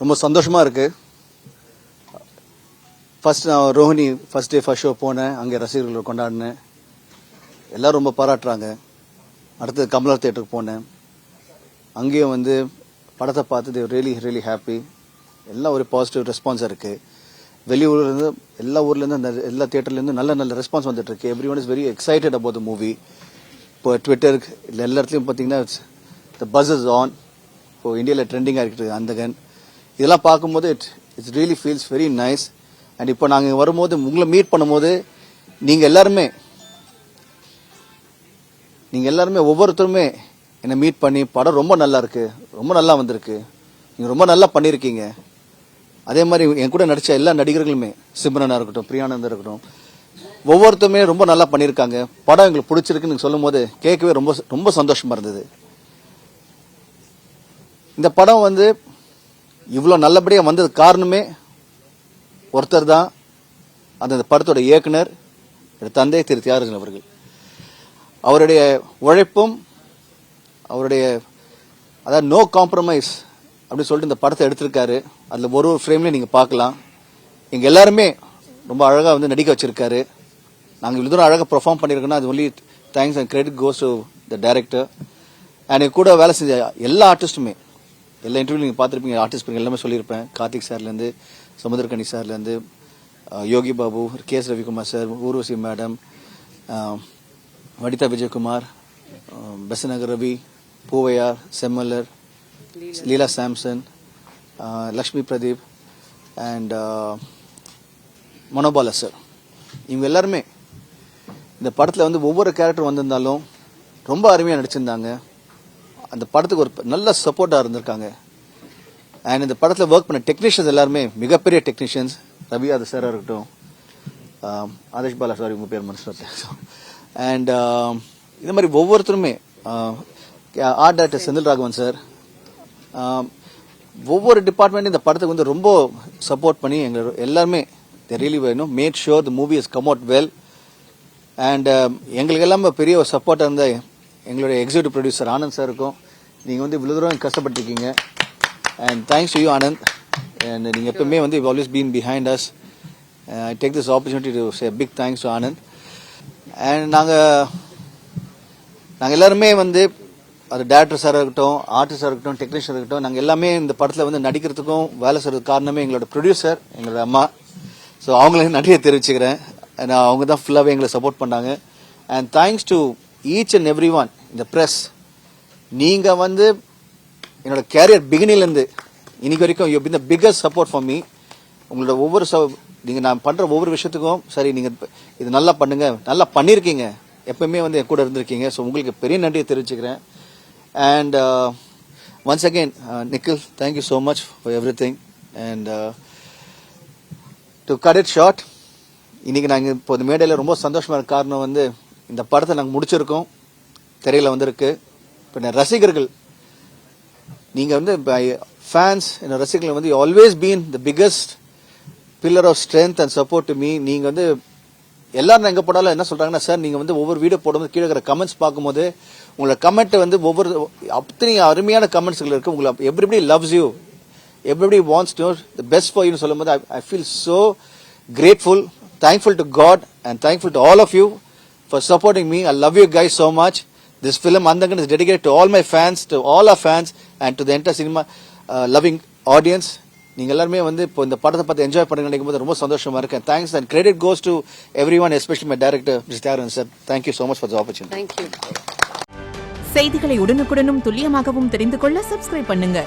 ரொம்ப சந்தோஷமாக இருக்குது ஃபர்ஸ்ட் நான் Rohini first day first show போனேன். அங்கே ரசிகர்களை கொண்டாடினேன். எல்லாரும் ரொம்ப பாராட்டுறாங்க. அடுத்தது கமலா தேட்டருக்கு போனேன். அங்கேயும் வந்து படத்தை பார்த்து ரியலி ரியலி ஹாப்பி எல்லாம் ஒரு பாசிட்டிவ் ரெஸ்பான்ஸ் இருக்குது வெளியூர்லேருந்து எல்லா ஊர்லேருந்து அந்த எல்லா தேட்டர்லேருந்து நல்ல நல்ல ரெஸ்பான்ஸ் வந்துட்டு இருக்கு every one is very excited about the movie இப்போ ட்விட்டருக்கு இல்லை எல்லா இடத்துலையும் பார்த்தீங்கன்னா த பஸ் இஸ் ஆன் இப்போ இந்தியாவில் ட்ரெண்டிங்காக இருக்குது அந்தகன் இதெல்லாம் பார்க்கும்போது it it's really feels very nice and இப்போ நாங்கள் வரும்போது உங்களை மீட் பண்ணும்போது நீங்கள் எல்லாருமே நீங்கள் எல்லாருமே ஒவ்வொருத்தருமே என்னை மீட் பண்ணி படம் ரொம்ப நல்லா இருக்கு ரொம்ப நல்லா வந்திருக்கு நீங்கள் ரொம்ப நல்லா பண்ணியிருக்கீங்க. அதே மாதிரி என் கூட நடித்த எல்லா நடிகர்களுமே சிம்ரனா இருக்கட்டும் பிரியானந்தா இருக்கட்டும் ஒவ்வொருத்தருமே ரொம்ப நல்லா பண்ணியிருக்காங்க. படம் எங்களுக்கு பிடிச்சிருக்குன்னு சொல்லும் போது கேட்கவே ரொம்ப ரொம்ப சந்தோஷமாக இருந்தது. இந்த படம் வந்து இவ்வளோ நல்லபடியாக வந்தது காரணமே ஒருத்தர் தான். அந்த படத்தோட இயக்குனர் தந்தை திரு. தியாகராஜன் அவர்கள். அவருடைய உழைப்பும் அவருடைய அதாவது நோ காம்ப்ரமைஸ் அப்படின்னு சொல்லிட்டு இந்த படத்தை எடுத்திருக்காரு. அதில் ஒரு ஒரு ஃப்ரேம்லையும் நீங்கள் பார்க்கலாம். எங்கள் எல்லாருமே ரொம்ப அழகாக வந்து நடிக்க வச்சுருக்காரு. நாங்கள் இவ்வளோ தூரம் அழகாக பெர்ஃபார்ம் பண்ணியிருக்கோன்னா அது only thanks and credit goes to the director and கூட வேலை செஞ்ச எல்லா ஆர்டிஸ்ட்டுமே எல்லா இன்டர்வியூ நீங்கள் பார்த்துருப்பீங்க. ஆர்டிஸ்ட் பேர் எல்லாமே சொல்லியிருப்பேன். கார்த்திக் சார்லேருந்து Samuthirakani சார்லேருந்து Yogi Babu K S Ravikumar sir Urvashi madam Vanitha Vijayakumar Besant Nagar Ravi Poovaiyar செம்மல்லர் Leela Samson Lakshmi Pradeep and Manobala sir. இவங்க எல்லாருமே இந்த படத்தில் வந்து ஒவ்வொரு கேரக்டர் வந்திருந்தாலும் ரொம்ப அருமையாக நடிச்சிருந்தாங்க. அந்த படத்துக்கு ஒரு நல்ல சப்போர்ட்டாக இருந்திருக்காங்க. அண்ட் இந்த படத்தில் ஒர்க் பண்ண டெக்னீஷியன்ஸ் எல்லாருமே மிகப்பெரிய டெக்னீஷியன்ஸ் ரவி அது சாராக இருக்கட்டும். ஆதேஷ் பாலா சாரி உங்கள் பேர் மனசு அண்ட் இந்த மாதிரி ஒவ்வொருத்தருமே art director Senthil Raghavan sir ஒவ்வொரு டிபார்ட்மெண்ட் இந்த படத்துக்கு வந்து ரொம்ப சப்போர்ட் பண்ணி எங்களை எல்லாருமே தெரியலி வேணும் made sure the movie is come out well and எங்களுக்கு எல்லாமே பெரிய ஒரு சப்போர்ட்டாக இருந்த எங்களுடைய எக்ஸிக்யூட்டிவ் ப்ரொடியூசர் ஆனந்த் சாருக்கும் நீங்கள் வந்து இவ்வளோ தூரம் கஷ்டப்பட்டிருக்கீங்க. And thanks to you Anand and நீங்கள் எப்பவுமே வந்து always been behind us I take this opportunity to say big thanks to Anand and நாங்கள் நாங்கள் எல்லாருமே வந்து அது டேரக்டர் சாராக இருக்கட்டும் ஆர்டிஸ்டாக இருக்கட்டும் டெக்னீஷியன் இருக்கட்டும் நாங்கள் எல்லாமே இந்த படத்தில் வந்து நடிக்கிறதுக்கும் வேலை செய்யறதுக்கு காரணமே எங்களோட ப்ரொடியூசர் எங்களோட அம்மா. ஸோ அவங்களுக்கு நன்றியை தெரிவிச்சுக்கிறேன். நான் அவங்க தான் ஃபுல்லாகவே எங்களை சப்போர்ட் பண்ணாங்க. And thanks to each and every one இந்த ப்ரெஸ் நீங்கள் வந்து என்னோட கேரியர் பிகினிலேருந்து இன்னைக்கு வரைக்கும் you been the biggest support for me உங்களோட ஒவ்வொரு ச நீங்கள் நான் பண்ணுற ஒவ்வொரு விஷயத்துக்கும் சரி நீங்கள் இது நல்லா பண்ணுங்க நல்லா பண்ணியிருக்கீங்க எப்பவுமே வந்து என் கூட இருந்திருக்கீங்க. ஸோ உங்களுக்கு பெரிய நன்றியை தெரிவிச்சுக்கிறேன். And once again Nikhil thank you so much for everything and to cut it short இன்னைக்கு நாங்கள் இப்போ இந்த மேடையில் ரொம்ப சந்தோஷமாக இருக்க காரணம் வந்து இந்த படத்தை நாங்கள் முடிச்சிருக்கோம். திரையில் வந்திருக்கு. இப்போ ரசிகர்கள் நீங்க வந்து ஃபேன்ஸ் என்ன ரசிகர்கள் வந்து always been the biggest pillar of strength and support to me நீங்க வந்து எல்லாரும் எங்க போனாலும் என்ன சொல்றாங்கன்னா சார் நீங்க வந்து ஒவ்வொரு வீடியோ போடும்போது கீழே இருக்கிற கமெண்ட்ஸ் பார்க்கும்போது உங்களோட கமெண்ட் வந்து ஒவ்வொரு அத்தனை அருமையான கமெண்ட்ஸ்கள் இருக்கு. உங்களை everybody loves you everybody wants to the best for யூன்னு சொல்லும்போது I feel so grateful thankful to God and thankful to all of you for supporting me I love you guys so much This film Andangan is dedicated to all my fans, to all our fans, and to the entire cinema uh, loving audience. நீங்கள் எல்லாருமே வந்து இப்போ இந்த படத்தை பார்த்து enjoy பண்ணுங்க நினைக்கும் போது ரொம்ப சந்தோஷமா இருக்கேன் thanks and credit goes to every one especially my director miss Thiyagaran sir thank you so much for the opportunity thank you செய்திகளை உடனுக்குடனும் துல்லியமாகவும் தெரிந்து கொள்ள சப்ஸ்கிரைப் பண்ணுங்க.